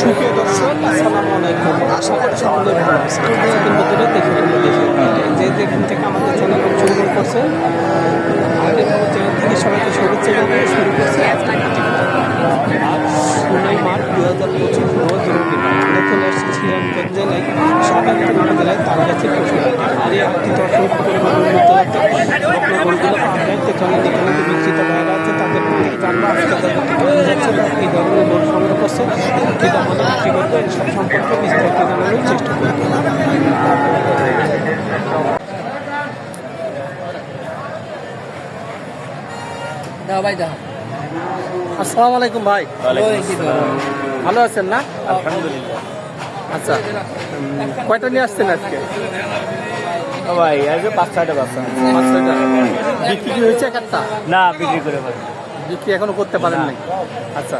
সুপ্রিয় দর্শক, আসসালামু আলাইকুম। আশা করি সকলে ভালো আছেন। আজকের মধ্যে দেখে ফেলে দেখে যে যেখান থেকে আমাদের চ্যানেল শুরু করছে আমাদের চ্যানেল থেকে সবাইকে শুভেচ্ছা জানিয়ে শুরু করছে। আজ ষোলোই মার্চ দু হাজার পঁচিশ রোজ রবিবার। চলে আসছি শ্রীরামগঞ্জ জেলায়? সাতাত্তর জেলায় তার কাছে পশু আর এই দর্শক পরিমাণ উন্নত হতে বকনা গরুগুলো পাওয়া যায় তো চলেন এখানে যে বিক্রিত ভাইরা আছে তাদের থেকে জানব আজকে তাদের কেমন যাচ্ছে বা কী ধরনের গরু সংগ্রহ করছে কী দাম বিক্রি করবে এসব সম্পর্কে বিস্তারিত জানানোর চেষ্টা করব দাও ভাই দাও আসসালামু। আলাইকুম ভাই? ভালো আছেন না? আলহামদুলিল্লাহ। আচ্ছা কয়টা নিয়ে আসছেন আজকে? ও ভাই আজ পাঁচ ছয়টা বাচ্চা পাঁচ ছয়টা। বিক্রি কি হয়েছে একটা? না বিক্রি করে ভাই বিক্রি এখনও করতে পারেন নাই? আচ্ছা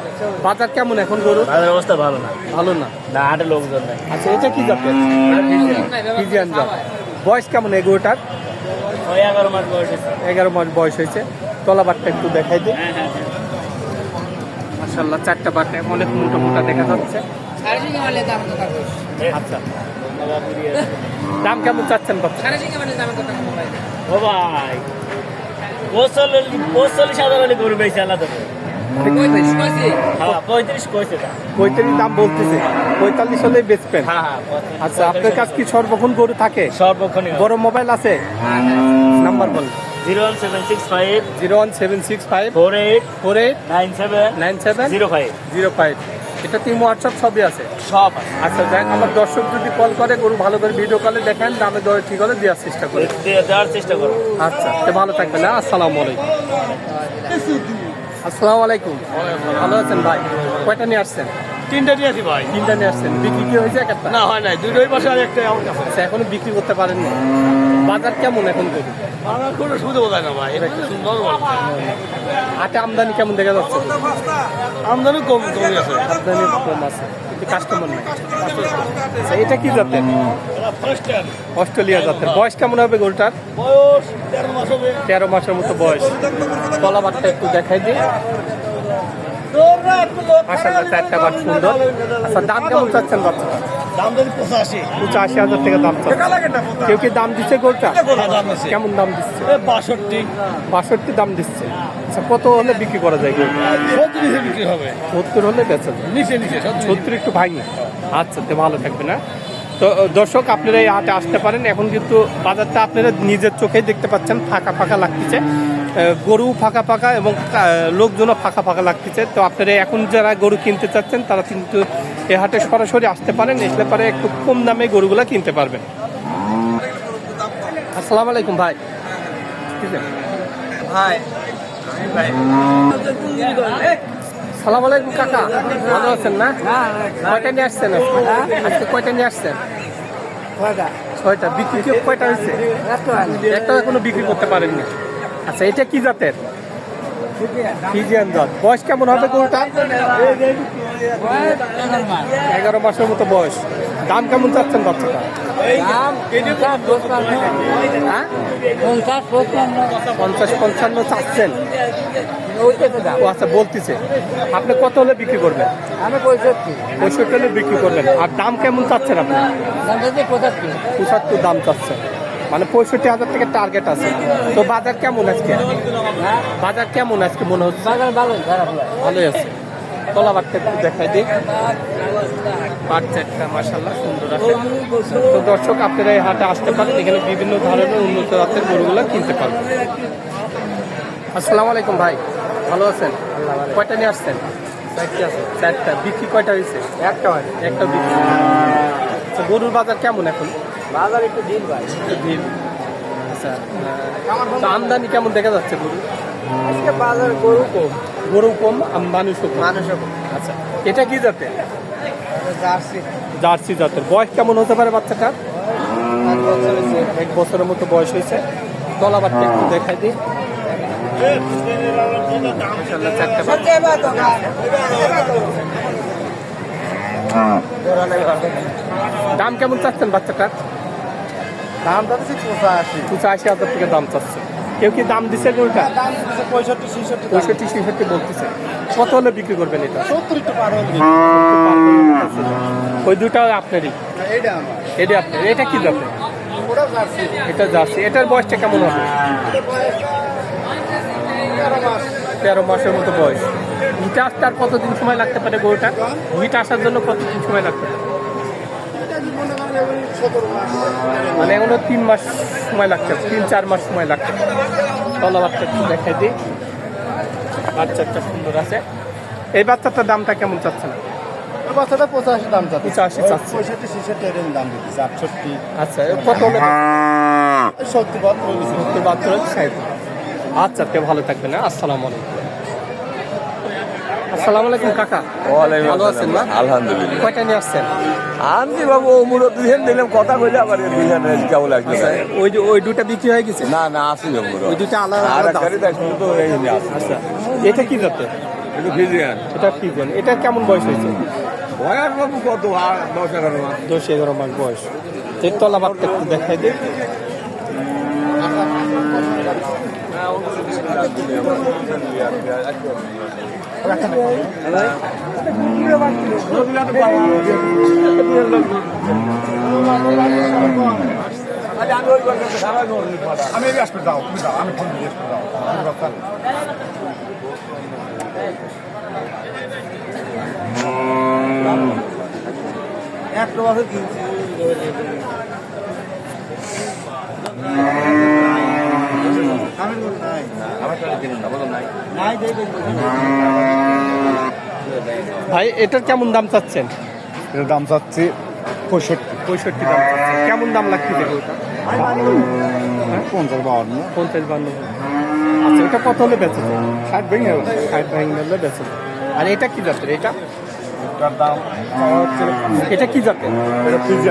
বাজার কেমন এখন গরু বাজার অবস্থা ভালো না। ভালো না? না হাটে লোকজন নাই। আচ্ছা এটা কি জাতের? ফিজিয়ান জাত। বয়স কেমন এই গরুটার? এগারো মাস বয়স হয়েছে। এগারো মাস বয়স হয়েছে। তলাবারটা একটু দেখাই দিই। হ্যাঁ হ্যাঁ হ্যাঁ। মাসাল্লাহ চারটা বাটে অনেক মোটা মোটা দেখা যাচ্ছে। আচ্ছা। দাম কেমন চাচ্ছেন ও ভাই। পঁচল্লিশ হাজার হলে গরু বেশি আলাদা হ্যাঁ পঁয়ত্রিশ পঁয়তাল্লিশ দাম বলতেছে। পঁয়তাল্লিশ হলেই বেচবেন। হ্যাঁ হ্যাঁ আচ্ছা আপনার কাছে কি সর্বক্ষণ গরু থাকে? সর্বক্ষণই বড় মোবাইল আছে? নাম্বার বল। Zero one seven six five zero one seven six five four eight four eight nine seven nine seven zero five. Zero five. এটা তিন হোয়াটসঅ্যাপ সবই আছে। সব আছে। আচ্ছা দেখ আমার দর্শক যদি কল করে গরু ভালো করে ভিডিও কলে দেখেন দামে দরে ঠিক হলে দেওয়ার চেষ্টা করে। দেওয়ার চেষ্টা করো। আচ্ছা তো ভালো থাকবেন হ্যাঁ? আসসালামু আলাইকুম। আসসালামু আলাইকুম। ভালো আছেন ভাই? কয়টা নিয়ে আসছেন? তিনটা নিয়ে আসি ভাই। তিনটা নিয়ে আসছেন। বিক্রি কি হয়েছে এক একটা? না হয় নাই। দুটোই পাশে আর একটা আচ্ছা এখনও বিক্রি করতে পারেননি? বাজার কেমন এখন গরু আমার কোনো সুবিধা বোঝায় না ভাই এটা সুন্দর হাটে আমদানি কেমন দেখা যাচ্ছে? আমদানি কম কমই আছে। আমদানি কম আছে। কিন্তু কাস্টমার নাই। আচ্ছা এটা কি জাতের? অস্ট্রেলিয়া জাতের। বয়স কেমন হবে বয়স তেরো মাসের মতো বয়স। তলাবারটা একটু দেখাই দিই। মাসাল্লাহ চারটা বার সুন্দর। আচ্ছা দাম কেমন চাচ্ছেন বাচ্চাটা দাম যদি পঁচাশি। পঁচাশি হাজার টাকা দাম কেউ কি দাম দিচ্ছে আছে? কেমন দাম দিচ্ছে? বাষট্টি। বাষট্টি দাম দিচ্ছে। আচ্ছা কত হলে বিক্রি করা যায় সত্তর বিক্রি হবে। সত্তর হলে বেচা যায়। নিচে নিচে সত্তর একটু ভাঙি। আচ্ছা তো ভালো থাকবে না। তো দর্শক আপনারা এই হাটে আসতে পারেন। এখন কিন্তু বাজারটা আপনারা নিজের চোখেই দেখতে পাচ্ছেন। ফাঁকা ফাঁকা লাগতেছে। গরু ফাঁকা ফাঁকা এবং লোকজনও ফাঁকা ফাঁকা লাগতেছে। তো আপনারা এখন যারা গরু কিনতে চাচ্ছেন তারা কিন্তু এ হাটে সরাসরি আসতে পারেন এসলে পারে একটু কম দামে গরুগুলো কিনতে পারবেন। আসসালামু আলাইকুম ভাই। ঠিক আছে? ভাই। সালাম আলাইকুম কাকা ভালো আছেন না? কয়টা নিয়ে আসছেন? আজকে? কয়টা নিয়ে আসছেন? ছয়টা। বিক্রি কয়টা হয়েছে? একটা এখনও বিক্রি করতে পারেননি। আচ্ছা এটা কি জাতের? ফিজিয়ান জাত। বয়স কেমন হবে গরুটা এগারো মাসের মতো বয়স। দাম কেমন চাচ্ছেন বাচ্চাটা? হ্যাঁ? পঞ্চাশ পঞ্চান্ন চাচ্ছেন। ও আচ্ছা বলতেছে। আপনি কত হলে বিক্রি করবেন? আমি পঁয়ষট্টি পঁয়ষট্টি হলে বিক্রি করবেন। আর দাম কেমন চাচ্ছেন আপনি? পঁচাত্তর দাম চাচ্ছেন। মানে পঁয়ষট্টি হাজার থেকে টার্গেট আছে। তো বাজার কেমন আজকে? বাজার কেমন আজকে মনে হচ্ছে? বাজার ভালো ভালোই আছে। তলা বাটটা একটু দেখাই দিই। একটা মাসাল্লাহ সুন্দর আছে। তো দর্শক আপনারা এই হাটে আসতে পারেন। এখানে বিভিন্ন ধরনের উন্নত জাতের গরুগুলো কিনতে পারবেন। আসসালামু আলাইকুম ভাই ভালো আছেন? কয়টা নিয়ে আসছেন? চারটা। বিক্রি কয়টা হয়েছে? একটা হয়। একটা বিক্রি। আচ্ছা গরুর বাজার কেমন এখন? বাজার একটু দিন ভাই। একটু ভিড়। আচ্ছা তো আমদানি কেমন দেখা যাচ্ছে গরু? আজকে বাজার গরু কম। গরু কম মানুষও কম। মানুষও কম। আচ্ছা এটা কি জাতের? জার্সি। জার্সি জাতের। বয়স কেমন হতে পারে বাচ্চাটা এক হয়েছে। এক বছরের মতো বয়স হয়েছে। তলাবারটা একটু দেখাই দিই। বাচ্চা। দাম কেমন চাচ্ছেন বাচ্চাটার? দাম যাচ্ছে পঁচাশি। পঁচাশি হাজার টাকা দাম চাচ্ছে। কেউ কি দাম দিছে গরুটা পঁয়ষট্টি ছেষট্টি পঁয়ষট্টি ছেষট্টি বলতেছে। কত হলে বিক্রি করবেন এটা? সত্তর। ওই দুটো আপনারই। এটা আপনার। এটা কি জার্সি। এটা জার্সি। এটার বয়সটা কেমন হবে? তেরো মাসের মতো বয়স। হিটে আসতে আর কতদিন সময় লাগতে পারে গরুটা? হিট আসার জন্য কতদিন সময় লাগতে পারে? মনে এগুলো তিন মাস সময় লাগছে তিন চার মাস সময় লাগছে। তলা বাচ্চা একটু দেখাই দিই। বাচ্চাটা সুন্দর আছে। এই বাচ্চাটার দামটা কেমন চাচ্ছে না বাচ্চাটা পঁচাশি দাম চাচ্ছে। পঁচাশি চাচ্ছে। পঁয়ষট্টি ছেষট্টি এরকম দাম দিতেছে আটষট্টি। আচ্ছা কত হলে? ওই সত্তর বাহাত্তর হয়ে সত্তর বাহাত্তর আচ্ছা ভালো থাকবেন না আসসালামু আলাইকুম। আসসালামু আলাইকুম কাকা। ভালো আছেন না? আলহামদুলিল্লাহ। কয়টা নিয়ে আসছেন? আমি বাবু মূলত দুইজন দিলাম কথা কইলে আবার দুইজন কেমন লাগছে ওই যে ওই দুটা বিক্রি হয়ে গেছে? না না আসি ওই দুটা আলাদা আর আলাদা তো এই নিয়ে আসি। আচ্ছা এটা কি জাতে কিন্তু ফিজিয়ান। এটা কি বলেন এটা কেমন বয়স হয়েছে? বয়ার বাবু কত? দশ এগারো মাস। দশ এগারো মাস বয়স। এর তলা বাপটা একটু দেখাই দিই। আমি আসবে যাও। তুমি আমি ফোন দিয়ে আসবে যাও একটা বছর কিনছি ভাই এটার কেমন দাম চাচ্ছেন? এটার দাম চাচ্ছি পঁয়ষট্টি। পঁয়ষট্টি দাম কেমন দাম লাগছে ওটা পঞ্চাশ বাউন্ন পঞ্চাশ বান্ন আচ্ছা এটা কত হলে বেচে ষাট ভেঙে ষাট ভেঙে হলে বেচে আর এটা কি জাতের? এটা? এটার দাম এটা কি জাতের? এটা হয়ে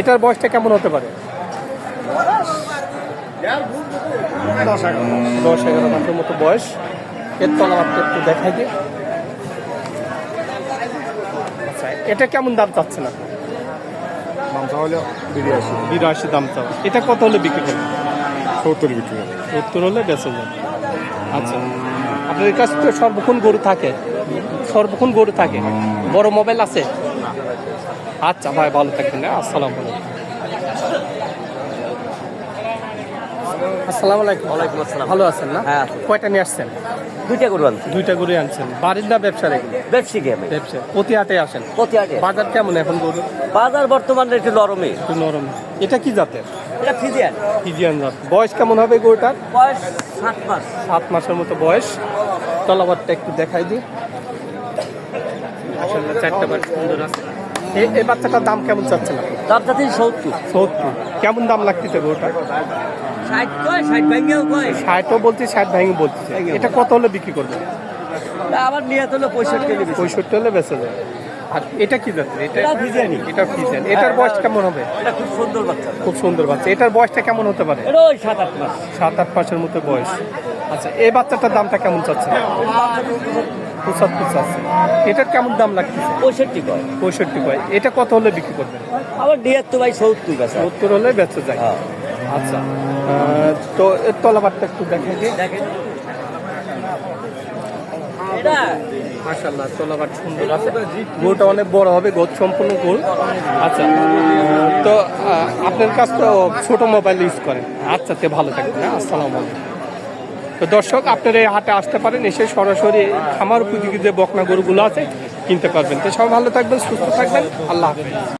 এটার বয়সটা কেমন হতে পারে? দশ এগারো দশ এগারো মাসের মতো বয়স। এর তলাবারটা একটু দেখাই দিই। আচ্ছা এটা কেমন দাম চাচ্ছে না দাম চাওয়া হলো বিরাশি। দাম চাও এটা কত হলে বিক্রি করবে সত্তর বিক্রি হবে সত্তর হলে বেঁচে যাবে আচ্ছা। আপনাদের কাছে তো সর্বক্ষণ গরু থাকে। সর্বক্ষণ গরু থাকে। বড় মোবাইল আছে? আচ্ছা ভাই ভালো থাকবেন। আসসালামু আলাইকুম। আসসালামু আলাইকুম। ওয়ালাইকুম আসসালাম। ভালো আছেন না? হ্যাঁ। কয়টা নিয়ে আসছেন? দুইটা গরু আনছি। দুইটা গরু আনছেন। বাড়ির না ব্যবসার এগুলো? ব্যবসায়িক আমি। ব্যবসা প্রতি হাটে আসেন? প্রতি হাটে। বাজার কেমন এখন গরু? বাজার বর্তমানে একটু নরমে একটু নরম। এটা কি জাতের? এটা ফিজিয়ান। ফিজিয়ান জাত। বয়স কেমন হবে গরুটার? বয়স সাত মাস। সাত মাসের মতো বয়স। তলাবারটা একটু দেখাই দিই। আসলে চারটা বার সুন্দর আছে। এই বাচ্চাটার দাম কেমন চাচ্ছে না দাম চাচ্ছি সত্তর। সত্তর। কেমন দাম লাগতেছে গরুটা ষাটও বলছি ষাট ভেঙে বলছি। এটা কত হলে বিক্রি করবে? আবার নিয়ে হলো পঁয়ষট্টি কেজি পঁয়ষট্টি হলে বেঁচে যায় আর এটা কি যাচ্ছে এটা ফিজিয়ানি এটা ফিজেন এটার বয়স কেমন হবে? এটা খুব সুন্দর বাচ্চা। খুব সুন্দর বাচ্চা। এটার বয়সটা কেমন হতে পারে? এটা ওই সাত আট মাস। সাত আট মাসের মতো বয়স। আচ্ছা এই বাচ্চাটার দামটা কেমন চাচ্ছে? পঁচাত্তর চাচ্ছে। এটার কেমন দাম লাগতেছে? পঁয়ষট্টি কয়। পঁয়ষট্টি কয়। এটা কত হলে বিক্রি করবেন আবার নিয়ে তো ভাই সত্তর সত্তর হলে বেঁচে যায়। হ্যাঁ। আচ্ছা তো এর তলাবারটা একটু দেখেন। এটা? মাসাল্লাহ তলাবার সুন্দর আছে। গোলটা অনেক বড় হবে গোল সম্পূর্ণ গোল আচ্ছা তো আপনার কাছ তো ছোট মোবাইল ইউজ করেন। আচ্ছা তে ভালো থাকবেন হ্যাঁ আসসালামু আলাইকুম। তো দর্শক আপনারা এই হাটে আসতে পারেন এসে সরাসরি খামার উপযোগী যে বকনা গরুগুলো আছে কিনতে পারবেন। তো সবাই ভালো থাকবেন সুস্থ থাকবেন আল্লাহ হাফেজ।